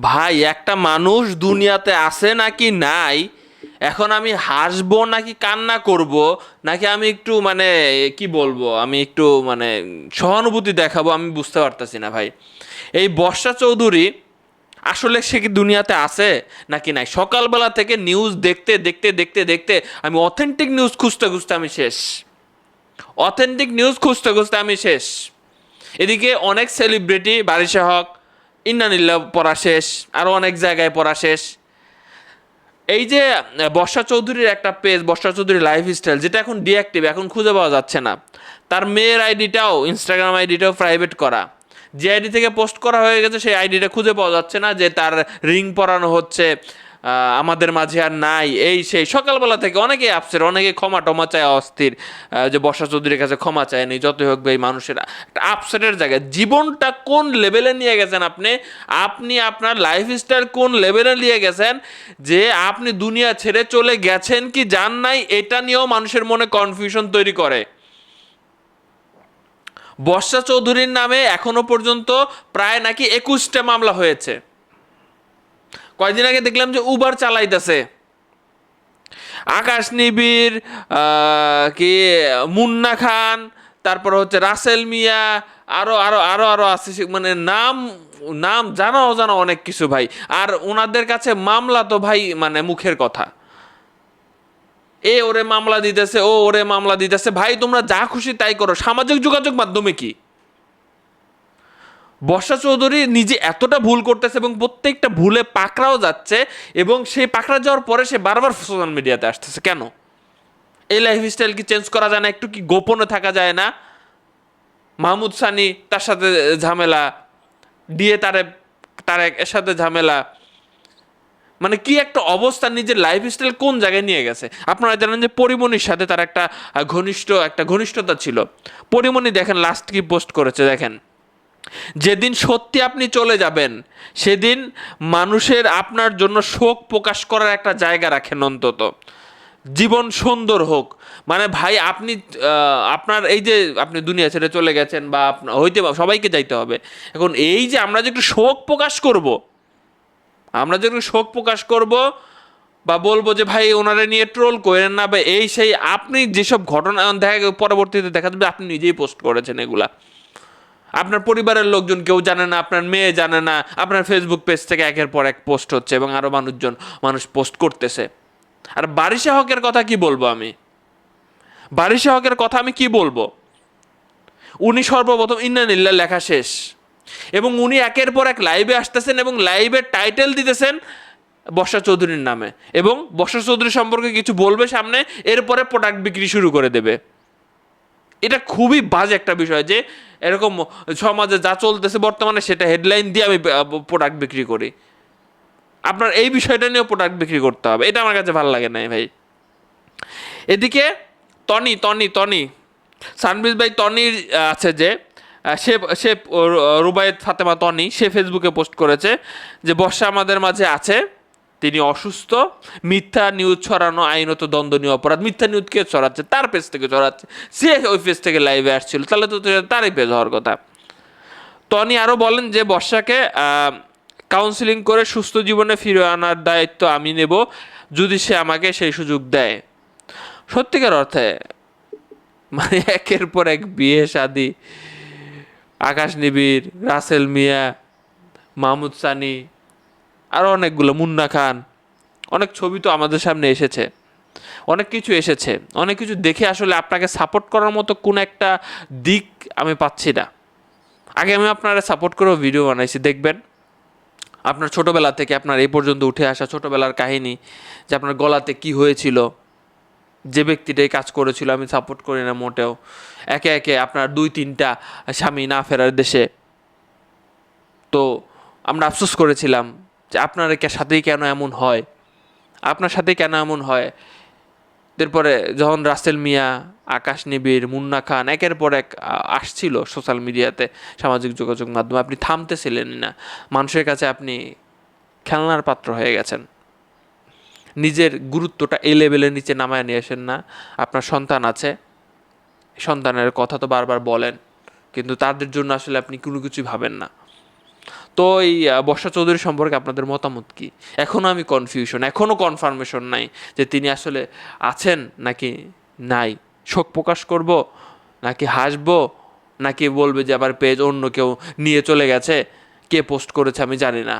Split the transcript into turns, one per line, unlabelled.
ভাই, একটা মানুষ দুনিয়াতে আছে নাকি নাই? এখন আমি হাসবো নাকি কান্না করব? নাকি আমি একটু মানে কি বলব? আমি একটু মানে সহানুভূতি দেখাবো? আমি বুঝতে পারতেছি না ভাই। এই বর্ষা চৌধুরী আসলে সে কি দুনিয়াতে আছে নাকি নাই? সকালবেলা থেকে নিউজ দেখতে দেখতে দেখতে দেখতে আমি অথেন্টিক নিউজ খুঁজতে খুঁজতে আমি শেষ। অথেন্টিক নিউজ খুঁজতে খুঁজতে আমি শেষ। এদিকে অনেক সেলিব্রিটি বারিশা হক ইন্নানিল্লা পড়া শেষ আরও অনেক জায়গায় পড়া শেষ। এই যে বর্ষা চৌধুরীর একটা পেজ বর্ষা চৌধুরীর লাইফ স্টাইল যেটা এখন ডিঅ্যাক্টিভ এখন খুঁজে পাওয়া যাচ্ছে না। তার মেয়ের আইডিটাও ইনস্টাগ্রাম আইডিটাও প্রাইভেট করা। যে আইডি থেকে পোস্ট করা হয়ে গেছে, সেই আইডিটা খুঁজে পাওয়া যাচ্ছে না যে তার রিং পরানো হচ্ছে। আমাদের মাঝে আর নাই। এই সেই সকালবেলা থেকে অনেকেই আপসের অনেকে ক্ষমা টমা চায় অস্থির যে বর্ষা চৌধুরীর কাছে ক্ষমা চায়নি, যতই হোক ভাই, মানুষের আপসেটের জায়গায়। জীবনটা কোন লেভেলে নিয়ে গেছেন আপনি? আপনি আপনার লাইফ স্টাইল কোন লেভেলে নিয়ে গেছেন? যে আপনি দুনিয়া ছেড়ে চলে গেছেন কি যান নাই, এটা নিয়েও মানুষের মনে কনফিউশন তৈরি করে। বর্ষা চৌধুরীর নামে এখনও পর্যন্ত প্রায় নাকি একুশটা মামলা হয়েছে। কয়দিন আগে দেখলাম যে উবার চালাইতেছে। আকাশ আহ, কি মুন্না খান তারপর হচ্ছে রাসেল মিয়া আরও আরও আরও আরও আছে মানে নাম নাম জানা অজানা অনেক কিছু ভাই। আর ওনাদের কাছে মামলা তো ভাই মানে মুখের কথা। এ ওরে মামলা দিতেছে ও ওরে মামলা দিতেছে। ভাই তোমরা যা খুশি তাই করো। সামাজিক যোগাযোগ মাধ্যমে কি? বর্ষা চৌধুরী নিজে এতটা ভুল করতেছে এবং প্রত্যেকটা ভুলে পাকড়াও যাচ্ছে এবং সেই পাকড়া যাওয়ার পরে সে বারবার সোশ্যাল মিডিয়াতে আসতেছে। কেন? এই লাইফ স্টাইল কি চেঞ্জ করা যায় না? একটু কি গোপনে থাকা যায় না? মাহমুদ সানি তার সাথে ঝামেলা, দিয়ে তারে, তার এর সাথে ঝামেলা। মানে কি একটা অবস্থা নিজের লাইফ স্টাইল কোন জায়গায় নিয়ে গেছে? আপনারা জানেন যে পরিমণির সাথে তার একটা ঘনিষ্ঠ, একটা ঘনিষ্ঠতা ছিল। পরিমণি দেখেন লাস্ট কি পোস্ট করেছে, দেখেন। যেদিন সত্যি আপনি চলে যাবেন, সেদিন মানুষের আপনার জন্য শোক প্রকাশ করার একটা জায়গা রাখেন অন্তত। জীবন সুন্দর হোক। মানে ভাই, আপনি আপনার এই যে আপনি দুনিয়া ছেড়ে চলে গেছেন বা হইতে সবাইকে যাইতে হবে। এখন এই যে আমরা যে একটু শোক প্রকাশ করব, আমরা যে একটু শোক প্রকাশ করব বা বলব যে, ভাই, ওনারা নিয়ে ট্রোল করেন না বা এই সেই, আপনি যেসব ঘটনা দেখা, পরবর্তীতে দেখা যাবে, আপনি নিজেই পোস্ট করেছেন এগুলা। আপনার পরিবারের লোকজন কেউ জানে না, আপনার মেয়ে জানে না, আপনার ফেসবুক পেজ থেকে একের পর এক পোস্ট হচ্ছে এবং আরও মানুষজন, মানুষ পোস্ট করতেছে। আর বারিশা হকের কথা কি বলব আমি? বারিশা হকের কথা আমি কি বলব? উনি সর্বপ্রথম ইন্নানিল্লা লেখা শেষ। এবং উনি একের পর এক লাইভে আসতেছেন এবং লাইভের টাইটেল দিতেছেন বর্ষা চৌধুরীর নামে। এবং বর্ষা চৌধুরী সম্পর্কে কিছু বলবে সামনে, এরপরে প্রোডাক্ট বিক্রি শুরু করে দেবে। এটা খুবই বাজে একটা বিষয় যে এরকম সমাজে যা চলতেছে বর্তমানে সেটা হেডলাইন দিয়ে আমি প্রোডাক্ট বিক্রি করি। আপনার এই বিষয়টা নিয়েও প্রোডাক্ট বিক্রি করতে হবে। এটা আমার কাছে ভালো লাগে না ভাই। এদিকে টনি টনি টনি। সানবিজ ভাই আহ, আছে যে সে সে রুবায়েত ফাতেমা তনি সে ফেসবুকে পোস্ট করেছে যে বর্ষা আমাদের মাঝে আছে। তিনি অসুস্থ, মিথ্যা নিউজ ছড়ানো আইনত দণ্ডনীয় অপরাধ। মিথ্যা নিউজ কে ছড়াচ্ছে? তার পেজ থেকে ছড়াচ্ছে। সে ওই পেজ থেকে লাইভে আসছিল। তাহলে তো তারই পেজ হওয়ার কথা। টনি আরও বলেন যে, বর্ষাকে কাউন্সিলিং করে সুস্থ জীবনে ফিরে আনার দায়িত্ব আমি নেব যদি সে আমাকে সেই সুযোগ দেয়। সত্যিকার অর্থে মানে একের পর এক বিয়ে, শাদি, আকাশ নিবিড়, রাসেল মিয়া, মাহমুদ সানি আরও অনেকগুলো, মুন্না খান। অনেক ছবি তো আমাদের সামনে এসেছে। অনেক কিছু এসেছে। অনেক কিছু দেখে আসলে আপনাকে সাপোর্ট করার মতো কোন একটা দিক আমি পাচ্ছি না। আগে আমি আপনারা সাপোর্ট করেও ভিডিও বানাইছি, দেখবেন। আপনার ছোটোবেলা থেকে আপনার এই পর্যন্ত উঠে আসা ছোটোবেলার কাহিনী, যে আপনার গলাতে কি হয়েছিল, যে ব্যক্তিটাই কাজ করেছিল, আমি সাপোর্ট করি না মোটেও। একে একে আপনার দুই, তিনটা স্বামী না ফেরার দেশে। তো আমরা আফসোস করেছিলাম যে আপনার সাথেই কেন এমন হয়? আপনার সাথে কেন এমন হয়? এরপরে যখন রাসেল মিয়া, আকাশ নিবিড়, মুন্না খান একের পর এক আসছিল সোশ্যাল মিডিয়াতে সামাজিক যোগাযোগ মাধ্যমে। আপনি থামতেছিলেন না। মানুষের কাছে আপনি খেলনার পাত্র হয়ে গেছেন। নিজের গুরুত্বটা এই লেভেলের নিচে নামায় নিয়ে আসেন না। আপনার সন্তান আছে। সন্তানের কথা তো বারবার বলেন। কিন্তু তাদের জন্য আসলে আপনি কোনো কিছুই ভাবেন না। তো এই বর্ষা চৌধুরী সম্পর্কে আপনাদের মতামত কি? এখনও আমি কনফিউশন এখনও কনফার্মেশন নাই যে তিনি আসলে আছেন নাকি নাই। শোক প্রকাশ করব নাকি হাসব নাকি বলবে যে আবার পেজ অন্য কেউ নিয়ে চলে গেছে? কে পোস্ট করেছে আমি জানি না।